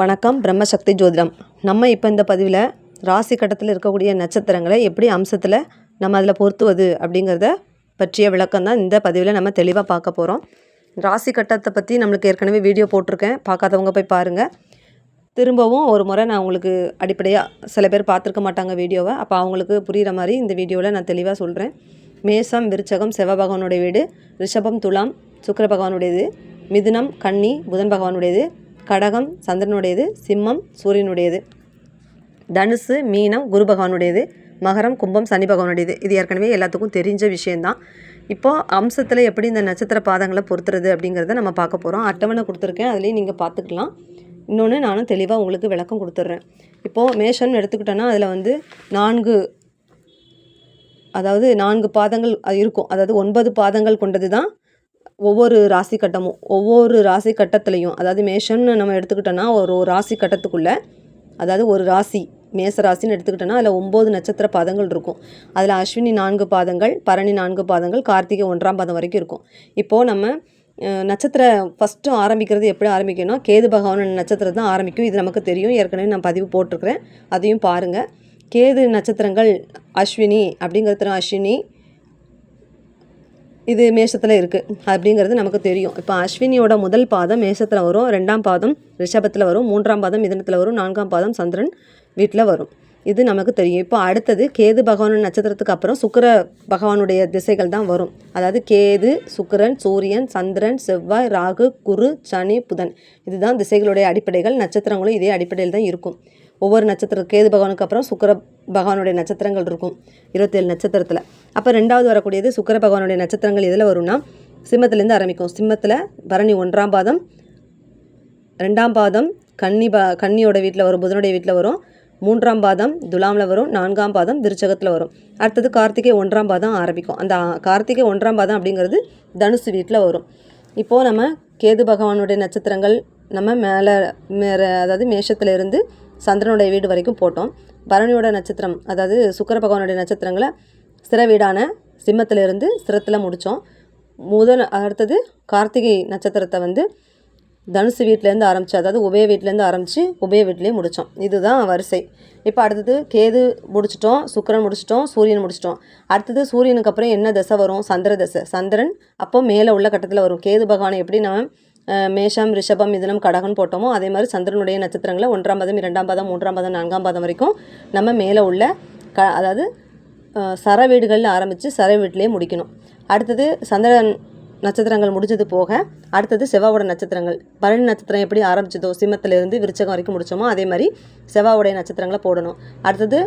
வணக்கம் பிரம்மசக்தி ஜோதிடம். நம்ம இப்போ இந்த பதிவில் ராசி கட்டத்தில் இருக்கக்கூடிய நட்சத்திரங்களை எப்படி அம்சத்தில் நம்ம அதில் பொருத்துவது அப்படிங்கிறத பற்றிய விளக்கம் தான் இந்த பதிவில் நம்ம தெளிவாக பார்க்க போகிறோம் ராசி கட்டத்தை பற்றி நம்மளுக்கு ஏற்கனவே வீடியோ போட்டிருக்கேன். பார்க்காதவங்க போய் பாருங்கள் திரும்பவும் ஒரு முறை நான் உங்களுக்கு அடிப்படையாக சில பேர் பார்த்துருக்க மாட்டாங்க வீடியோவை. அப்போ அவங்களுக்கு புரிகிற மாதிரி இந்த வீடியோவில் நான் தெளிவாக சொல்கிறேன் மேசம் விருச்சகம் செவ்வாய் வீடு ரிஷபம் துலாம் சுக்கர பகவானுடையது மிதுனம் கன்னி புதன் பகவானுடையது கடகம் சந்திரனுடையது சிம்மம் சூரியனுடையது. தனுசு மீனம் குரு பகவானுடையது. மகரம் கும்பம் சனி பகவானுடையது. இது ஏற்கனவே எல்லாத்துக்கும் தெரிஞ்ச விஷயந்தான் இப்போது அம்சத்தில் எப்படி இந்த நட்சத்திர பாதங்களை பொறுத்துறது அப்படிங்கிறத நம்ம பார்க்க போகிறோம் அட்டவணை கொடுத்துருக்கேன். அதுலேயும் நீங்கள் பார்த்துக்கலாம். இன்னொன்று நானும் தெளிவாக உங்களுக்கு விளக்கம் கொடுத்துட்றேன். இப்போது மேஷன் எடுத்துக்கிட்டோன்னா அதில் வந்து நான்கு அதாவது நான்கு பாதங்கள் இருக்கும். அதாவது ஒன்பது பாதங்கள் கொண்டது தான் ஒவ்வொரு ராசி கட்டமும் ஒவ்வொரு ராசி கட்டத்துலேயும் அதாவது மேஷம்னு நம்ம எடுத்துக்கிட்டோன்னா ஒரு ஒரு ராசி கட்டத்துக்குள்ளே அதாவது ஒரு ராசி மேச ராசின்னு எடுத்துக்கிட்டோன்னா அதில் ஒம்பது நட்சத்திர பாதங்கள் இருக்கும். அதில் அஸ்வினி நான்கு பாதங்கள் பரணி நான்கு பாதங்கள் கார்த்திகை ஒன்றாம் பாதம் வரைக்கும் இருக்கும். இப்போது நம்ம நட்சத்திர ஃபஸ்ட்டு ஆரம்பிக்கிறது எப்படி ஆரம்பிக்கணும் கேது பகவான் நட்சத்திரம் தான் ஆரம்பிக்கும். இது நமக்கு தெரியும். ஏற்கனவே நான் பதிவு போட்டிருக்கிறேன். அதையும் பாருங்கள் கேது நட்சத்திரங்கள் அஸ்வினி அப்படிங்கிறது அஸ்வினி இது மேஷத்தில் இருக்குது அப்படிங்கிறது நமக்கு தெரியும். இப்போ அஸ்வினியோட முதல் பாதம் மேஷத்தில் வரும். ரெண்டாம் பாதம் ரிஷபத்தில் வரும். மூன்றாம் பாதம் மிதனத்தில் வரும். நான்காம் பாதம் சந்திரன் வீட்டில் வரும். இது நமக்கு தெரியும். இப்போ அடுத்தது கேது பகவான் நட்சத்திரத்துக்கு அப்புறம் சுக்கர பகவானுடைய திசைகள் தான் வரும். அதாவது கேது சுக்கரன் சூரியன் சந்திரன் செவ்வாய் ராகு குரு சனி புதன். இதுதான் திசைகளுடைய அடிப்படைகள். நட்சத்திரங்களும் இதே அடிப்படையில் தான் இருக்கும். ஒவ்வொரு நட்சத்திரம் கேது பகவானுக்கு அப்புறம் சுக்கர பகவானுடைய நட்சத்திரங்கள் இருக்கும். இருபத்தேழு நட்சத்திரத்தில். அப்போ ரெண்டாவது வரக்கூடியது சுக்கர பகவானுடைய நட்சத்திரங்கள் எதில் வரும்னா சிம்மத்துலேருந்து ஆரம்பிக்கும். சிம்மத்தில் பரணி ஒன்றாம் பாதம் ரெண்டாம் பாதம் கன்னி பா கன்னியோட வீட்டில் வரும் புதனுடைய வீட்டில் வரும். மூன்றாம் பாதம் துலாமில் வரும் நான்காம் பாதம் திருச்சகத்தில் வரும். அடுத்தது கார்த்திகை ஒன்றாம் பாதம் ஆரம்பிக்கும். அந்த கார்த்திகை ஒன்றாம் பாதம் அப்படிங்கிறது தனுசு வீட்டில் வரும். இப்போது நம்ம கேது பகவானுடைய நட்சத்திரங்கள் நம்ம மேலே மேலே அதாவது மேஷத்துலேருந்து சந்திரனுடைய வீடு வரைக்கும் போட்டோம். பரணியோட நட்சத்திரம் அதாவது சுக்கர பகவானுடைய நட்சத்திரங்களை சிற வீடான சிம்மத்திலிருந்து சிரத்தில் முடித்தோம் முதல் அடுத்தது கார்த்திகை நட்சத்திரத்தை வந்து தனுசு வீட்டிலேருந்து ஆரம்பித்து அதாவது உபய வீட்டிலேருந்து ஆரம்பித்து உபய வீட்லேயே முடித்தோம் இதுதான் வரிசை. இப்போ அடுத்தது கேது முடிச்சிட்டோம் சுக்கரன் முடிச்சிட்டோம் சூரியன் முடிச்சிட்டோம். அடுத்தது சூரியனுக்கு அப்புறம் என்ன தசை வரும்? சந்திர தசை. சந்திரன் அப்போ மேலே உள்ள கட்டத்தில் வரும். கேது பகவானை எப்படி நம்ம மேஷம் ரிஷபம் மிதுனம் கடகன் போட்டோமோ அதே மாதிரி சந்திரனுடைய நட்சத்திரங்களை ஒன்றாம் பதம் இரண்டாம் பதம் மூன்றாம் பதம் நான்காம் பதம் வரைக்கும் நம்ம மேலே உள்ள க அதாவது சர வீடுகளில் ஆரம்பித்து சர வீட்டிலே முடிக்கணும். அடுத்தது சந்திரன் நட்சத்திரங்கள் முடிஞ்சது போக அடுத்தது செவ்வாவோட நட்சத்திரங்கள். பரணி நட்சத்திரம் எப்படி ஆரம்பிச்சதோ சிம்மத்திலிருந்து விருச்சகம் வரைக்கும் முடித்தோமோ அதே மாதிரி செவ்வாவுடைய நட்சத்திரங்களை போடணும். அடுத்தது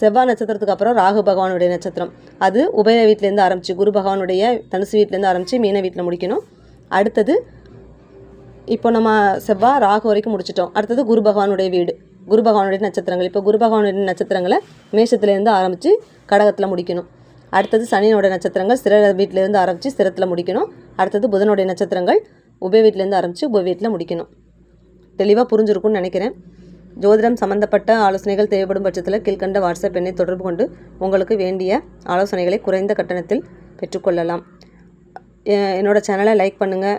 செவ்வாய் நட்சத்திரத்துக்கு அப்புறம் ராகு பகவானுடைய நட்சத்திரம். அது உபய வீட்டிலேருந்து ஆரம்பித்து குரு பகவானுடைய தனுசு வீட்டிலேருந்து ஆரம்பித்து மீன வீட்டில் முடிக்கணும். அடுத்தது இப்போ நம்ம செவ்வாய் ராகு வரைக்கும் முடிச்சிட்டோம். அடுத்தது குரு பகவானுடைய வீடு. குரு பகவானுடைய நட்சத்திரங்கள். இப்போ குரு பகவானுடைய நட்சத்திரங்களை மேஷத்துலேருந்து ஆரம்பித்து கடகத்தில் முடிக்கணும். அடுத்தது சனியோட நட்சத்திரங்கள் சிற வீட்டிலேருந்து ஆரம்பித்து சிரத்தில் முடிக்கணும். அடுத்தது புதனுடைய நட்சத்திரங்கள் உபய வீட்டிலேருந்து ஆரம்பித்து உபய வீட்டில் முடிக்கணும். தெளிவாக புரிஞ்சிருக்கும்னு நினைக்கிறேன். ஜோதிடம் சம்மந்தப்பட்ட ஆலோசனைகள் தேவைப்படும் பட்சத்தில் கீழ்கண்ட வாட்ஸ்அப் எண்ணை தொடர்பு கொண்டு உங்களுக்கு வேண்டிய ஆலோசனைகளை குறைந்த கட்டணத்தில் பெற்றுக்கொள்ளலாம். என்னோடய சேனலை லைக் பண்ணுங்கள்